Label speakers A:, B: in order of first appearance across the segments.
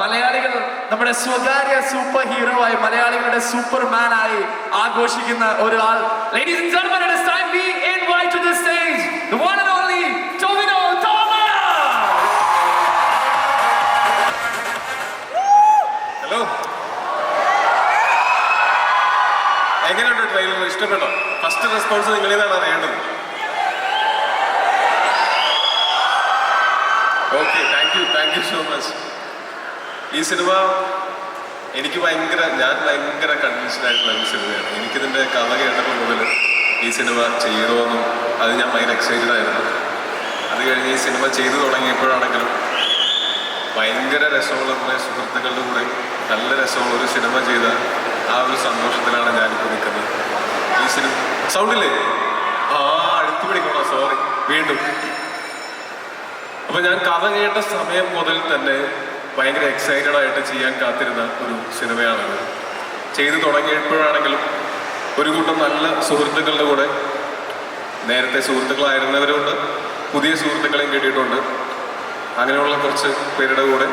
A: മലയാളികൾ നമ്മുടെ സ്വകാര്യ സൂപ്പർ ഹീറോ ആയി മലയാളികളുടെ സൂപ്പർമാൻ ആയി ആഘോഷിക്കുന്ന ഒരാൾ. Ladies and gentlemen, it is time we invite to the stage the one and only Tomino Thomas.
B: Hello എങ്ങനെയുണ്ട് ട്രെയിലർ ഇഷ്ടപ്പെട്ടോ? ഫസ്റ്റ് റെസ്പോൺസ് നിങ്ങളേതാണ് അറിയേണ്ടത് okay thank you thank you so much ഈ സിനിമ എനിക്ക് ഭയങ്കര ഞാൻ ഭയങ്കര കൺവിൻസ്ഡ് ആയിട്ടുള്ള ഒരു സിനിമയാണ്. എനിക്കിതിന്റെ കഥ കേട്ടപ്പോൾ മുതൽ ഈ സിനിമ ചെയ്യണമെന്നും അത് ഞാൻ ഭയങ്കര എക്സൈറ്റഡ് ആയിരുന്നു. അത് കഴിഞ്ഞ് ഈ സിനിമ ചെയ്തു തുടങ്ങിയപ്പോഴാണെങ്കിലും ഭയങ്കര രസമുള്ള കുറേ സുഹൃത്തുക്കളുടെ കൂടെ നല്ല രസമുള്ള ഒരു സിനിമ ചെയ്ത ആ ഒരു സന്തോഷത്തിലാണ് ഞാനിപ്പോൾ നിൽക്കുന്നത്. ഈ സിനിമ സൗണ്ടില്ലേ? ആ അടുത്ത് പിടിക്കണോ? സോറി വീണ്ടും. അപ്പൊ ഞാൻ കഥ കേട്ട സമയം മുതൽ തന്നെ ഭയങ്കര എക്സൈറ്റഡ് ആയിട്ട് ചെയ്യാൻ കാത്തിരുന്ന ഒരു സിനിമയാണത്. ചെയ്തു തുടങ്ങിയപ്പോഴാണെങ്കിലും ഒരു കൂട്ടം നല്ല സുഹൃത്തുക്കളുടെ കൂടെ നേരത്തെ സുഹൃത്തുക്കളായിരുന്നവരുണ്ട് പുതിയ സുഹൃത്തുക്കളെയും കിട്ടിയിട്ടുണ്ട്. അങ്ങനെയുള്ള കുറച്ച് പേരുടെ കൂടെ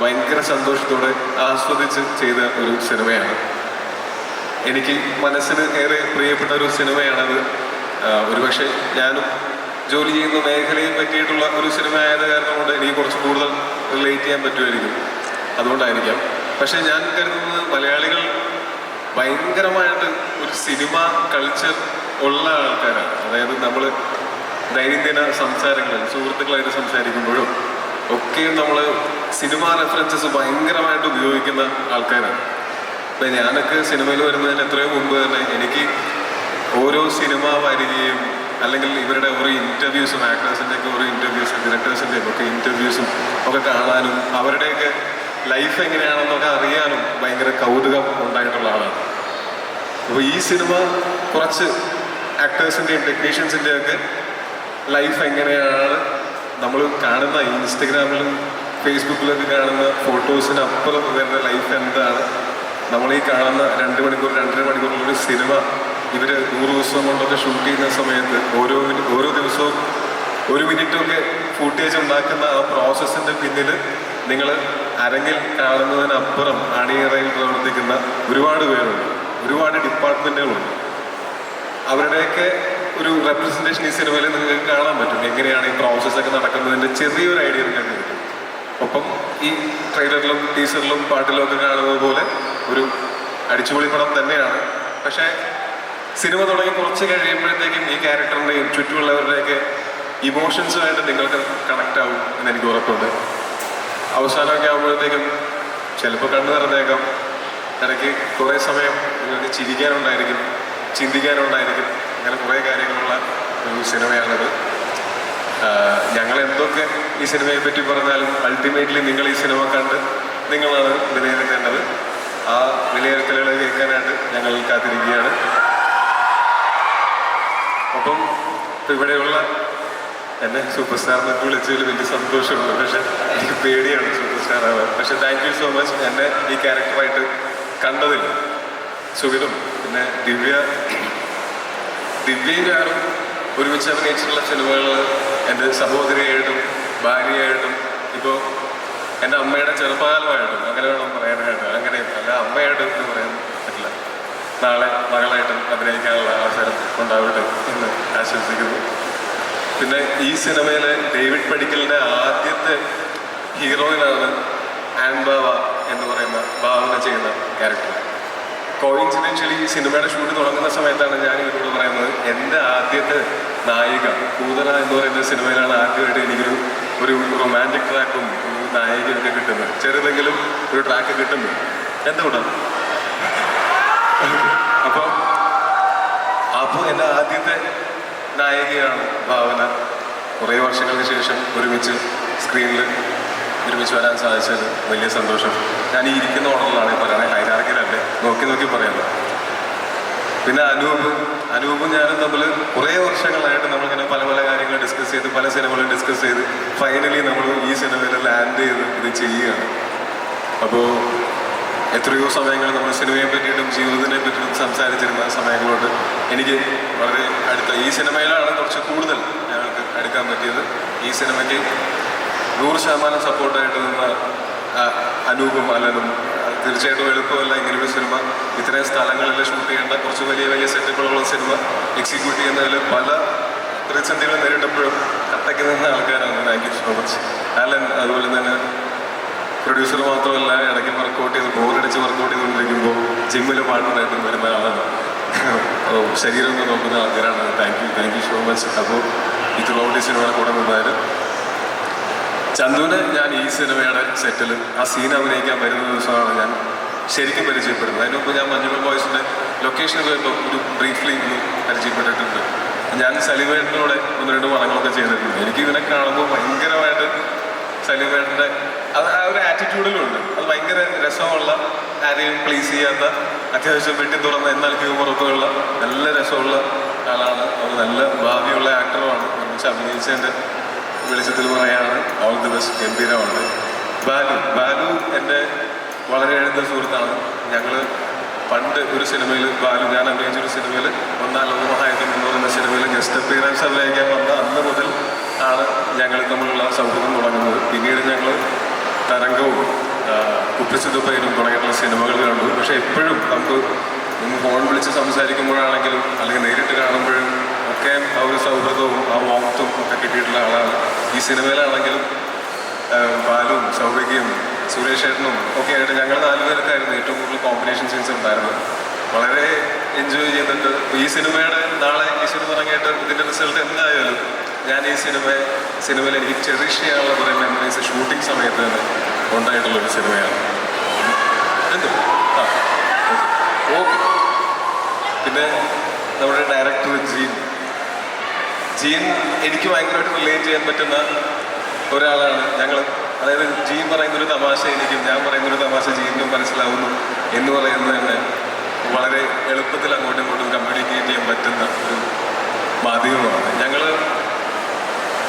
B: ഭയങ്കര സന്തോഷത്തോടെ ആസ്വദിച്ച് ചെയ്ത ഒരു സിനിമയാണ്. എനിക്ക് മനസ്സിന് ഏറെ പ്രിയപ്പെട്ട ഒരു സിനിമയാണത്. ഒരുപക്ഷെ ഞാനും ജോലി ചെയ്യുന്ന മേഖലയെ പറ്റിയിട്ടുള്ള ഒരു സിനിമ ആയത് കാരണം കൊണ്ട് എനിക്ക് കുറച്ച് കൂടുതൽ റിലേറ്റ് ചെയ്യാൻ പറ്റുമായിരിക്കും. അതുകൊണ്ടായിരിക്കാം. പക്ഷേ ഞാൻ കരുതുന്നത് മലയാളികൾ ഭയങ്കരമായിട്ട് ഒരു സിനിമ കൾച്ചർ ഉള്ള ആൾക്കാരാണ്. അതായത് നമ്മൾ ദൈനംദിന സംസാരങ്ങളിൽ സുഹൃത്തുക്കളായിട്ട് സംസാരിക്കുമ്പോഴും ഒക്കെ നമ്മൾ സിനിമ റെഫറൻസസ് ഭയങ്കരമായിട്ട് ഉപയോഗിക്കുന്ന ആൾക്കാരാണ്. അപ്പം ഞാനൊക്കെ സിനിമയിൽ വരുന്നതിന് എത്രയോ മുമ്പ് തന്നെ എനിക്ക് ഓരോ സിനിമ വരികയും അല്ലെങ്കിൽ ഇവരുടെ ഓരോ ഇന്റർവ്യൂസും ആക്ടേഴ്സിന്റെ ഒക്കെ ഓരോ ഇന്റർവ്യൂസും ഡയറക്ടേഴ്സിന്റെയും ഒക്കെ ഇന്റർവ്യൂസും ഒക്കെ കാണാനും അവരുടെയൊക്കെ ലൈഫ് എങ്ങനെയാണെന്നൊക്കെ അറിയാനും ഭയങ്കര കൗതുകം ഉണ്ടായിട്ടുള്ള ആളാണ്. അപ്പോൾ ഈ സിനിമ കുറച്ച് ആക്ടേഴ്സിന്റെയും ടെക്നീഷ്യൻസിന്റെയും ഒക്കെ ലൈഫ് എങ്ങനെയാണ്? നമ്മൾ കാണുന്ന ഇൻസ്റ്റഗ്രാമിലും ഫേസ്ബുക്കിലൊക്കെ കാണുന്ന ഫോട്ടോസിന് അപ്പുറം വരുന്ന ലൈഫ് എന്താണ്? നമ്മൾ ഈ കാണുന്ന രണ്ട് മണിക്കൂർ രണ്ടര മണിക്കൂറിലൊരു സിനിമ ഇവർ നൂറ് ദിവസം കൊണ്ടൊക്കെ ഷൂട്ട് ചെയ്യുന്ന സമയത്ത് ഓരോ ഓരോ ദിവസവും ഒരു മിനിറ്റൊക്കെ ഫൂട്ടേജ് ഉണ്ടാക്കുന്ന ആ പ്രോസസ്സിന്റെ പിന്നിൽ നിങ്ങൾ അരങ്ങിൽ കാണുന്നതിനപ്പുറം അണിയറയിൽ പ്രവർത്തിക്കുന്ന ഒരുപാട് പേരുണ്ട്. ഒരുപാട് ഡിപ്പാർട്ട്മെന്റുകളുണ്ട് അവരുടെയൊക്കെ ഒരു റെപ്രസെന്റേഷൻ ഈ സിനിമയിൽ നിങ്ങൾക്ക് കാണാൻ പറ്റും. എങ്ങനെയാണ് ഈ പ്രോസസ്സൊക്കെ നടക്കുന്നതിന്റെ ചെറിയൊരു ഐഡിയ നിങ്ങൾക്ക് കിട്ടും. ഒപ്പം ഈ ട്രെയിലറിലും ടീസറിലും പാട്ടിലും ഒക്കെ കാണുന്നത് പോലെ ഒരു അടിച്ചുപൊളി പടം തന്നെയാണ്. പക്ഷേ സിനിമ തുടങ്ങി കുറച്ച് കഴിയുമ്പോഴത്തേക്കും ഈ ക്യാരക്ടറിന്റെയും ചുറ്റുമുള്ളവരുടെയൊക്കെ ഇമോഷൻസുമായിട്ട് നിങ്ങൾക്ക് കണക്റ്റ് ആവും എന്ന് എനിക്ക് ഉറപ്പുണ്ട്. അവസാനമൊക്കെ ആകുമ്പോഴത്തേക്കും ചിലപ്പോൾ കണ്ണു നിറഞ്ഞേക്കാം. ഇടയ്ക്ക് കുറേ സമയം നിങ്ങൾക്ക് ചിരിക്കാനുണ്ടായിരിക്കും ചിന്തിക്കാനുണ്ടായിരിക്കും. അങ്ങനെ കുറേ കാര്യങ്ങളുള്ള ഒരു സിനിമയാണത്. ഞങ്ങൾ എന്തൊക്കെ ഈ സിനിമയെ പറ്റി പറഞ്ഞാലും അൾട്ടിമേറ്റ്ലി നിങ്ങൾ ഈ സിനിമ കണ്ട് നിങ്ങളാണ് വിലയിരുത്തേണ്ടത്. ആ വിലയിരുത്തലുകൾ കേൾക്കാനായിട്ട് ഞങ്ങൾ കാത്തിരിക്കുകയാണ്. ഇപ്പൊ ഇവിടെയുള്ള എന്നെ സൂപ്പർ സ്റ്റാർ എന്നൊക്കെ വിളിച്ചതിൽ വലിയ സന്തോഷമുണ്ട്. പക്ഷെ എനിക്ക് പേടിയാണ് സൂപ്പർ സ്റ്റാർ ആവാൻ. പക്ഷെ താങ്ക് യു സോ മച്ച് എന്നെ ഈ ക്യാരക്ടറായിട്ട് കണ്ടതിൽ സുഖിതും പിന്നെ ദിവ്യ ദിവ്യയും ഞാനും ഒരുമിച്ച് അഭിനയിച്ചിട്ടുള്ള സിനിമകൾ എന്റെ സഹോദരിയായിട്ടും ഭാര്യയായിട്ടും ഇപ്പോൾ എന്റെ അമ്മയുടെ ചെറുപ്പകാലമായിട്ടും അങ്ങനെ വേണം പറയാനായിട്ട്. അങ്ങനെ അല്ല അമ്മയായിട്ടും എന്ന് പറയാൻ നാളെ മകളായിട്ടും അഭിനയിക്കാനുള്ള അവസരം ഉണ്ടാവട്ടെ എന്ന് ആശംസിക്കുന്നു. പിന്നെ ഈ സിനിമയിലെ ഡേവിഡ് പടിക്കലിന്റെ ആദ്യത്തെ ഹീറോയിനാണ് ആൻബാവ എന്ന് പറയുന്ന ഭാവന ചെയ്യുന്ന ക്യാരക്ടർ. കോയിൻസിഡൻഷ്യലി ഈ സിനിമയുടെ ഷൂട്ട് തുടങ്ങുന്ന സമയത്താണ് ഞാൻ ഇവരോട് പറയുന്നത് എന്റെ ആദ്യത്തെ നായിക കൂതറ എന്ന് പറയുന്ന സിനിമയിലാണ് ആദ്യമായിട്ട് എനിക്കൊരു ഒരു റൊമാന്റിക് ട്രാക്കും നായികയൊക്കെ കിട്ടുന്നത്. ചെറുതെങ്കിലും ഒരു ട്രാക്ക് കിട്ടുന്നു. എന്തുകൊണ്ടാണ്? അപ്പോൾ എന്റെ ആദ്യത്തെ നായികയാണ് ഭാവന. കുറേ വർഷങ്ങൾക്ക് ശേഷം ഒരുമിച്ച് സ്ക്രീനിൽ ഒരുമിച്ച് വരാൻ സാധിച്ചത് വലിയ സന്തോഷം. ഞാൻ ഈ ഇരിക്കുന്ന ഓർഡറിലാണ് പറയണേ ഹൈരാർക്കിലല്ലേ നോക്കി നോക്കി പറയാമല്ലോ പിന്നെ അനൂപ്. അനൂപും ഞാനും തമ്മിൽ കുറേ വർഷങ്ങളായിട്ട് നമ്മളിങ്ങനെ പല പല കാര്യങ്ങൾ ഡിസ്കസ് ചെയ്ത് പല സിനിമകളും ഡിസ്കസ് ചെയ്ത് ഫൈനലി നമ്മൾ ഈ സിനിമയിൽ ലാൻഡ് ചെയ്ത് ഇത് ചെയ്യുകയാണ്. അപ്പോൾ എത്രയോ സമയങ്ങൾ നമ്മൾ സിനിമയെ പറ്റിയിട്ടും ജീവിതത്തിനെ പറ്റിയിട്ടും സംസാരിച്ചിരുന്ന സമയങ്ങളോട് എനിക്ക് വളരെ അടുത്ത ഈ സിനിമയിലാണ് കുറച്ച് കൂടുതൽ ഞങ്ങൾക്ക് എടുക്കാൻ പറ്റിയത്. ഈ സിനിമയ്ക്ക് നൂറ് ശതമാനം സപ്പോർട്ടായിട്ട് നിന്ന അനൂപും അലനും തീർച്ചയായിട്ടും എളുപ്പമല്ല ഇങ്ങനൊരു സിനിമ. ഇത്രയും സ്ഥലങ്ങളിൽ ഷൂട്ട് ചെയ്യേണ്ട കുറച്ച് വലിയ വലിയ സെറ്റുകളുള്ള സിനിമ എക്സിക്യൂട്ട് ചെയ്യുന്നതിൽ പല പ്രതിസന്ധികൾ നേരിട്ടപ്പോഴും കട്ടയ്ക്ക് നിന്ന ആൾക്കാരാണ്. Thank you so much Alan അതുപോലെ തന്നെ പ്രൊഡ്യൂസർ മാത്രമല്ല ഇടയ്ക്ക് വർക്കൗട്ട് ചെയ്ത് ബോറടിച്ച് വർക്കൗട്ട് ചെയ്തുകൊണ്ടിരിക്കുമ്പോൾ ജിമ്മിൽ പാട്ടുണ്ടായിട്ട് വരുന്ന ആളാണ്. ശരീരം നോക്കുന്ന ആൾക്കാരാണ്. Thank you thank you so much അപ്പോൾ ഈ ത്രൂ ഔട്ട് ഈ സിനിമയുടെ കൂടെ നിന്നായാലും ചന്ദുവിനെ ഞാൻ ഈ സിനിമയുടെ സെറ്റിൽ ആ സീൻ അഭിനയിക്കാൻ വരുന്ന ദിവസമാണ് ഞാൻ ശരിക്കും പരിചയപ്പെടുന്നത്. അതിന് മുമ്പ് ഞാൻ മഞ്ഞുമൽ ബോയ്സിന്റെ ലൊക്കേഷനിൽ പോയപ്പോൾ ഒരു ബ്രീഫ്ലി ഒന്ന് പരിചയപ്പെട്ടിട്ടുണ്ട്. ഞാൻ സലിമേട്ടനോടെ ഒന്ന് രണ്ട് പടങ്ങളൊക്കെ ചെയ്തിട്ടുണ്ട്. എനിക്ക് ഇതിനെ കാണുമ്പോൾ ഭയങ്കരമായിട്ട് സലിമേട്ടന്റെ അത് ആ ഒരു ആറ്റിറ്റ്യൂഡിലുണ്ട് അത് ഭയങ്കര രസമുള്ള ആരെയും പ്ലീസ് ചെയ്യാത്ത അത്യാവശ്യം വെട്ടി തുറന്ന എന്നാൽ ഹ്യൂമറൊക്കെ ഉള്ള നല്ല രസമുള്ള ആളാണ്. അത് നല്ല ഭാവിയുള്ള ആക്ടറുമാണ് ഒരുമിച്ച് അഭിനയിച്ചതിന്റെ വെളിച്ചത്തിൽ പറയാണ് ഓൾ ദി ബെസ്റ്റ് ഗംഭീരമാണ്. ബാലു ബാലു എന്റെ വളരെ എഴുന്ന സുഹൃത്താണ്. ഞങ്ങൾ പണ്ട് ഒരു സിനിമയിൽ ബാലു ഞാൻ അഭിനയിച്ച ഒരു സിനിമയിൽ ഒന്നാം ലോകമഹായുദ്ധം എന്ന് പറയുന്ന സിനിമയിൽ ഗസ്റ്റ് അപ്പിയറൻസ് അഭിനയിക്കാൻ വന്ന അന്ന് മുതൽ ആണ് ഞങ്ങൾ തമ്മിലുള്ള സൗഹൃദം തുടങ്ങുന്നത്. പിന്നീട് ഞങ്ങൾ തരംഗവും കുപ്പിച്ചുതുപ്പയിലും തുടങ്ങിയിട്ടുള്ള സിനിമകൾ കണ്ടു. പക്ഷേ എപ്പോഴും നമുക്ക് ഫോൺ വിളിച്ച് സംസാരിക്കുമ്പോഴാണെങ്കിലും അല്ലെങ്കിൽ നേരിട്ട് കാണുമ്പോഴും ഒക്കെ ആ ഒരു സൗഹൃദവും ആ വാമത്തും ഒക്കെ കിട്ടിയിട്ടുള്ള ആളാണ്. ഈ സിനിമയിലാണെങ്കിലും ബാലുവും സൗഭികയും സുരേഷ് ഏട്ടനും ഒക്കെ ആയിട്ട് ഞങ്ങൾ നാലുപേരൊക്കെ ആയിരുന്നു ഏറ്റവും കോമ്പിനേഷൻ സീൻസ് ഉണ്ടായിരുന്നത് വളരെ എൻജോയ് ചെയ്തിട്ട് ഈ സിനിമയുടെ നാളെ ഈ സിനിമ ഇറങ്ങിയിട്ട് ഇതിന്റെ റിസൾട്ട് എന്തായാലും ഞാൻ ഈ സിനിമ സിനിമയിൽ എനിക്ക് ചെറിഷ് ചെയ്യാനുള്ള കുറേ മെമ്മറീസ് ഷൂട്ടിംഗ് സമയത്ത് തന്നെ ഉണ്ടായിട്ടുള്ള ഒരു സിനിമയാണ്. എന്ത്? ഓക്കെ. പിന്നെ നമ്മുടെ ഡയറക്ടർ ജീൻ. ജീൻ എനിക്ക് ഭയങ്കരമായിട്ട് റിലേറ്റ് ചെയ്യാൻ പറ്റുന്ന ഒരാളാണ് ഞങ്ങൾ അതായത് ജീൻ പറയുന്ന ഒരു തമാശ എനിക്കും ഞാൻ പറയുന്ന ഒരു തമാശ ജീനും മനസ്സിലാവുന്നു എന്ന് പറയുന്നത് തന്നെ വളരെ എളുപ്പത്തിൽ അങ്ങോട്ടും ഇങ്ങോട്ടും കമ്മ്യൂണിക്കേറ്റ് ചെയ്യാൻ പറ്റുന്ന ഒരു മാധ്യമമാണ്. ഞങ്ങൾ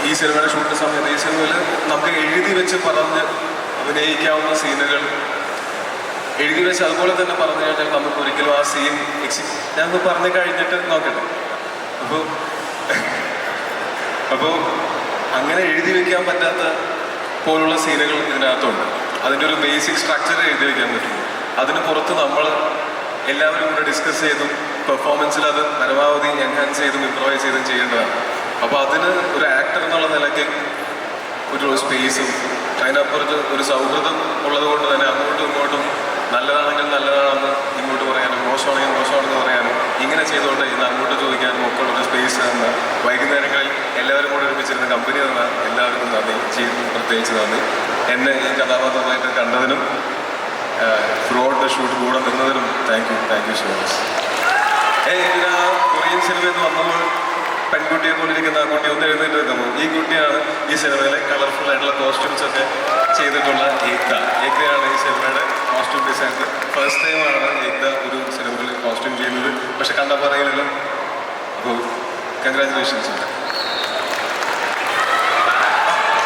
B: ഈ സിനിമയുടെ ഷൂട്ട് സമയത്ത് ഈ സിനിമയിൽ നമുക്ക് എഴുതി വെച്ച് പറഞ്ഞ് അഭിനയിക്കാവുന്ന സീനുകൾ എഴുതി വെച്ച് അതുപോലെ തന്നെ പറഞ്ഞു കഴിഞ്ഞാൽ നമുക്ക് ഒരിക്കലും ആ സീൻ ഞാനൊന്ന് പറഞ്ഞു കഴിഞ്ഞിട്ട് നോക്കട്ടെ. അപ്പോൾ അപ്പോൾ അങ്ങനെ എഴുതി വെക്കാൻ പറ്റാത്ത പോലുള്ള സീനുകൾ ഇതിനകത്തുണ്ട്. അതിന്റെ ഒരു ബേസിക് സ്ട്രക്ചർ എഴുതി വയ്ക്കാൻ പറ്റും. അതിന് പുറത്ത് നമ്മൾ എല്ലാവരും കൂടെ ഡിസ്കസ് ചെയ്തും പെർഫോമൻസിൽ അത് പരമാവധി എൻഹാൻസ് ചെയ്തും ഇംപ്രവൈസ് ചെയ്തും ചെയ്യേണ്ടതാണ്. അപ്പോൾ അതിന് ഒരു ആക്ടർ എന്നുള്ള നിലയ്ക്ക് ഒരു സ്പേസും അതിനപ്പുറത്ത് ഒരു സൗഹൃദം ഉള്ളത് കൊണ്ട് തന്നെ അങ്ങോട്ടും ഇങ്ങോട്ടും നല്ലതാണെങ്കിൽ നല്ലതാണെന്ന് ഇങ്ങോട്ട് പറയാനും മോശമാണെങ്കിൽ മോശമാണെന്ന് പറയാനും ഇങ്ങനെ ചെയ്തുകൊണ്ട് ഇന്ന് അങ്ങോട്ട് ചോദിക്കാനും ഒക്കെ ഉള്ള സ്പേസ് തന്ന വൈകുന്നേരങ്ങളിൽ എല്ലാവരും കൂടെ ഒരുമിച്ചിരുന്ന കമ്പനി തന്ന എല്ലാവർക്കും നന്ദി. ചെയ്തു പ്രത്യേകിച്ച് നന്ദി. എന്നെ ഈ കഥാപാത്രമായിട്ട് കണ്ടതിനും ത്രൂ ഷൂട്ട് കൂടെ നിന്നതിനും thank you thank you so much ഏയ് കൊറിയൻ സിനിമയിൽ വന്നപ്പോൾ പെൺകുട്ടിയെ കൊണ്ടിരിക്കുന്ന ആ കുട്ടി ഒന്ന് എഴുന്നേറ്റ് നിൽക്കുന്നു ഈ കുട്ടിയാണ് ഈ സിനിമയിലെ കളർഫുൾ ആയിട്ടുള്ള കോസ്റ്റ്യൂംസ് ഒക്കെ ചെയ്തിട്ടുള്ള ഏക്ത ഏക്തയാണ് ഈ സിനിമയുടെ കോസ്റ്റ്യൂം ഡിസൈനർ ഫസ്റ്റ് ടൈമാണ് ഏക്ത ഒരു സിനിമയിൽ കോസ്റ്റ്യൂം ചെയ്യുന്നത്. പക്ഷെ കണ്ട പറയലിലും അപ്പോൾ കൺഗ്രാചുലേഷൻസ് ഉണ്ട് പറ ഒരു ഹായ ഒരു രാ